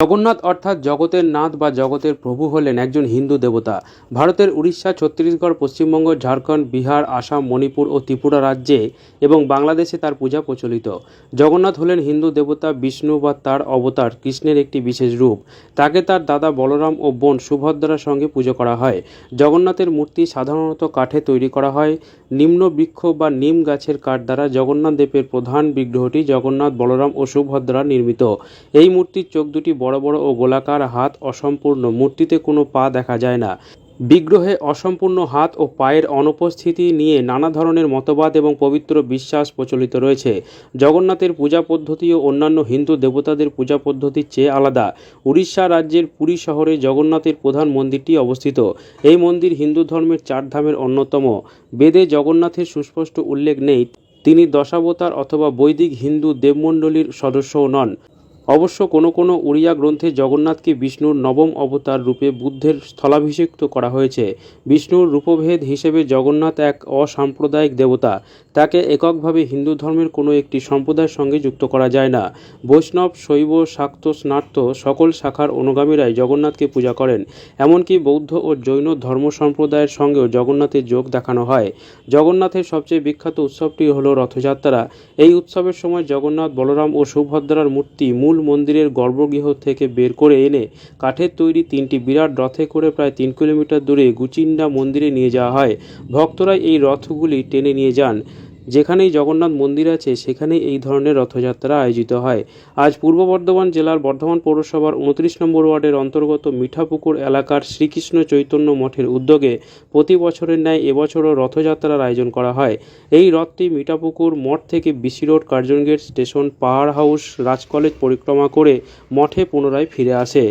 জগন্নাথ অর্থাৎ জগতের নাথ বা জগতের প্রভু হলেন একজন হিন্দু দেবতা। ভারতের উড়িষ্যা, ছত্তিশগড়, পশ্চিমবঙ্গ, ঝাড়খণ্ড, বিহার, আসাম, মণিপুর ও ত্রিপুরা রাজ্যে এবং বাংলাদেশে তার পূজা প্রচলিত। জগন্নাথ হলেন হিন্দু দেবতা বিষ্ণু বা তার অবতার কৃষ্ণের একটি বিশেষ রূপ। তাকে তার দাদা বলরাম ও বোন সুভদ্রার সঙ্গে পুজো করা হয়। জগন্নাথের মূর্তি সাধারণত কাঠে তৈরি করা হয়। নিম্ন বৃক্ষ বা নিম গাছের কাঠ দ্বারা জগন্নাথ দেবের প্রধান বিগ্রহটি জগন্নাথ বলরাম ও সুভদ্রা নির্মিত। এই মূর্তির চোখ দুটি বড় বড় বড় ও গোলাকার হাত অসম্পূর্ণ। মূর্তিতে কোনো পা দেখা যায় না। বিগ্রহে অসম্পূর্ণ হাত ও পায়ের অনুপস্থিতি নিয়ে নানা ধরনের মতবাদ এবং পবিত্র বিশ্বাস প্রচলিত রয়েছে। জগন্নাথের পূজা পদ্ধতি ও অন্যান্য হিন্দু দেবতাদের পূজা পদ্ধতির চেয়ে আলাদা। উড়িষ্যা রাজ্যের পুরী শহরে জগন্নাথের প্রধান মন্দিরটি অবস্থিত। এই মন্দির হিন্দু ধর্মের চার ধামের অন্যতম। বেদে জগন্নাথের সুস্পষ্ট উল্লেখ নেই। তিনি দশাবতার অথবা বৈদিক হিন্দু দেবমণ্ডলীর সদস্যও নন। অবশ্য কোনো কোনো উড়িয়া গ্রন্থে জগন্নাথকে বিষ্ণুর নবম অবতার রূপে বুদ্ধের স্থলাভিষিক্ত করা হয়েছে। বিষ্ণুর রূপভেদ হিসেবে জগন্নাথ এক অসাম্প্রদায়িক দেবতা। তাকে এককভাবে হিন্দু ধর্মের কোনো একটি সম্প্রদায়ের সঙ্গে যুক্ত করা যায় না। বৈষ্ণব, শৈব, শাক্ত, স্নার্ত সকল শাখার অনুগামীরাই জগন্নাথকে পূজা করেন। এমনকি বৌদ্ধ ও জৈন ধর্ম সম্প্রদায়ের সঙ্গেও জগন্নাথের যোগ দেখানো হয়। জগন্নাথের সবচেয়ে বিখ্যাত উৎসবটি হল রথযাত্রা। এই উৎসবের সময় জগন্নাথ, বলরাম ও সুভদ্রার মূর্তি মূল মন্দিরের গর্ভগৃহ থেকে বের করে এনে কাঠের তৈরি তিনটি বিরাট রথে করে প্রায় তিন কিলোমিটার দূরে গুচিন্ডা মন্দিরে নিয়ে যাওয়া হয়। ভক্তরা এই রথগুলি টেনে নিয়ে যান। যেখানেই জগন্নাথ মন্দির আছে, সেখানেই এই ধরনের রথযাত্রা আয়োজিত হয়। আজ পূর্ব বর্ধমান জেলার বর্ধমান পৌরসভার উনত্রিশ নম্বর ওয়ার্ডের অন্তর্গত মিঠাপুকুর এলাকার শ্রীকৃষ্ণ চৈতন্য মঠের উদ্যোগে প্রতি বছরের ন্যায় এবছরও রথযাত্রার আয়োজন করা হয়। এই রথটি মিঠাপুকুর মঠ থেকে BC road Curzon gate station, Pahar house Raj college পরিক্রমা করে মঠে পুনরায় ফিরে আসে।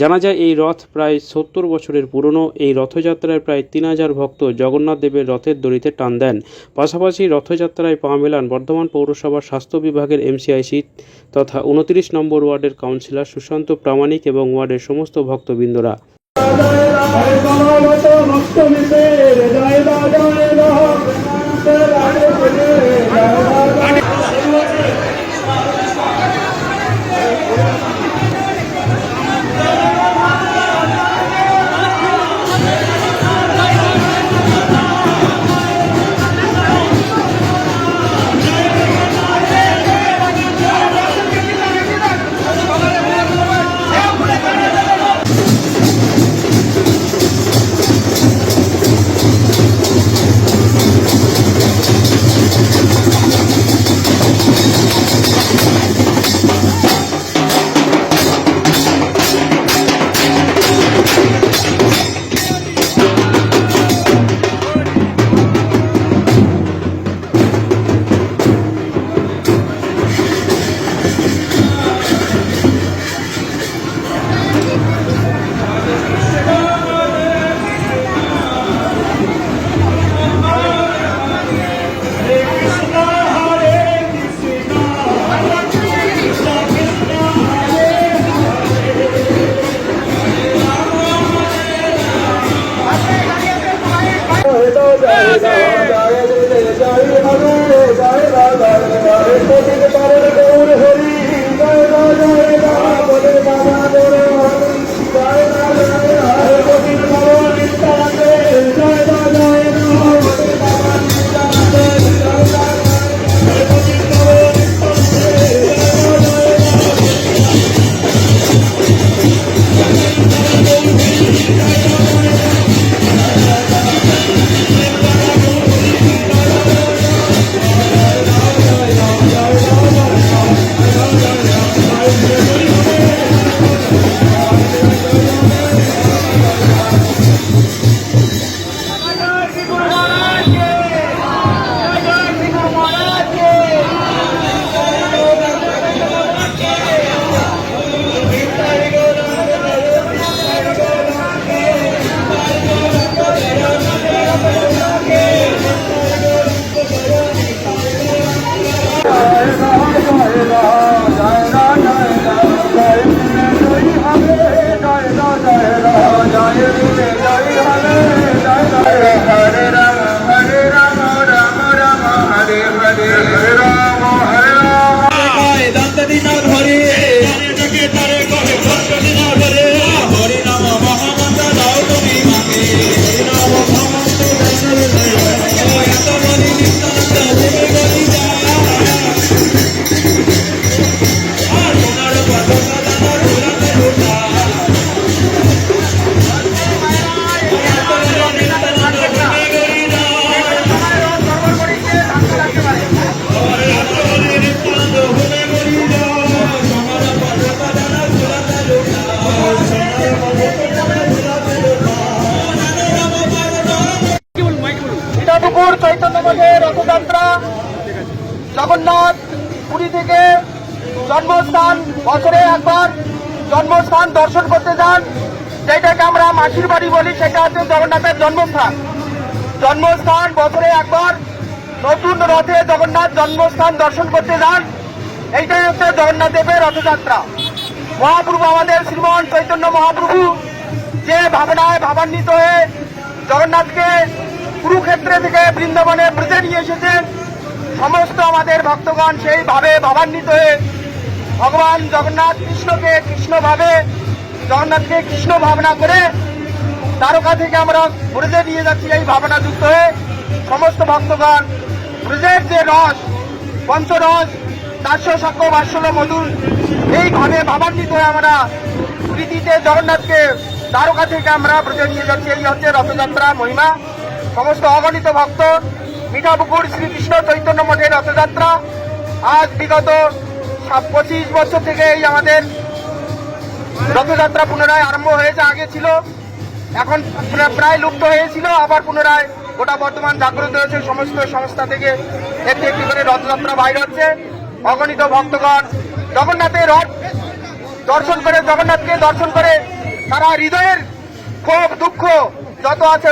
জানা যায়, এই রথ প্রায় সত্তর বছরের পুরনো। এই রথযাত্রায় প্রায় তিন হাজার ভক্ত জগন্নাথ দেবের রথের দড়িতে টান দেন। পাশাপাশি রথযাত্রায় পা মেলান বর্ধমান পৌরসভার স্বাস্থ্য বিভাগের এমসিআইসি তথা উনত্রিশ নম্বর ওয়ার্ডের কাউন্সিলর সুশান্ত প্রামাণিক এবং ওয়ার্ডের সমস্ত ভক্তবৃন্দরা। জগন্নাথ পুরী থেকে জন্মস্থান, বছরে একবার জন্মস্থান দর্শন করতে যান। যেটাকে আমরা মাসির বাড়ি বলি, সেটা হচ্ছে জগন্নাথের জন্মস্থান। জন্মস্থান, বছরে একবার নতুন রথে জগন্নাথ জন্মস্থান দর্শন করতে যান। এইটাই হচ্ছে জগন্নাথ দেবের রথযাত্রা। মহাপ্রভু আমাদের শ্রীমন চৈতন্য মহাপ্রভু যে ভাবনায় ভাবান্বিত হয়ে জগন্নাথকে কুরুক্ষেত্রে থেকে বৃন্দাবনে ব্রজে নিয়ে এসেছেন সমস্ত আমাদের ভক্তগণ সেইভাবে ভাবান্বিত হয়ে ভগবান জগন্নাথ কৃষ্ণকে কৃষ্ণ ভাবে জগন্নাথকে কৃষ্ণ ভাবনা করে তারকা থেকে আমরা ব্রজে নিয়ে যাচ্ছি এই ভাবনা যুক্ত হয়ে। সমস্ত ভক্তগণ, ব্রজের যে রস, পঞ্চরস, চারশো সাক্ষ্য বাৎসল মধুর, এইভাবে ভাবান্বিত হয়ে আমরা প্রীতিতে জগন্নাথকে দ্বারকা থেকে আমরা ব্রজে নিয়ে যাচ্ছি। এই হচ্ছে রথযাত্রা মহিমা। সমস্ত অগণিত ভক্ত মিঠাপুকুর শ্রীকৃষ্ণ চৈতন্য মঠের রথযাত্রা। আজ বিগত পঁচিশ বছর থেকে এই আমাদের রথযাত্রা পুনরায় আরম্ভ হয়েছে, আগে ছিল। এখন প্রায় লুপ্ত হয়েছিল, আবার পুনরায় গোটা বর্তমান জাগ্রত হয়েছে। সমস্ত সংস্থা থেকে একটি একটি করে রথযাত্রা বাইর হচ্ছে। অগণিত ভক্তগণ জগন্নাথের রথ দর্শন করে, জগন্নাথকে দর্শন করে তারা হৃদয়ের ক্ষোভ, দুঃখ যত আছে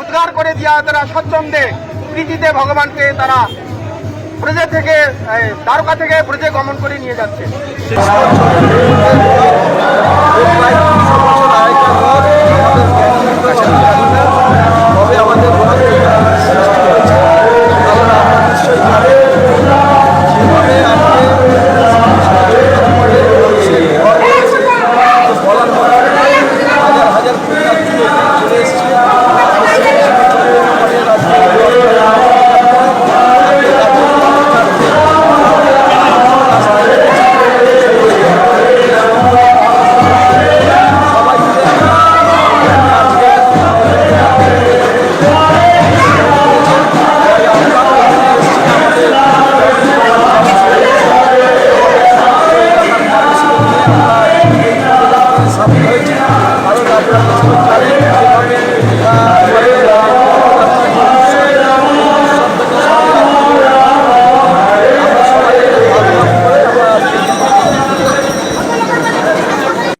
উদ্গার করে দিয়া তারা স্বচ্ছন্দে প্রীতিতে ভগবানকে তারা ব্রজে থেকে দ্বারকা থেকে ব্রজে গমন করে নিয়ে যাচ্ছে।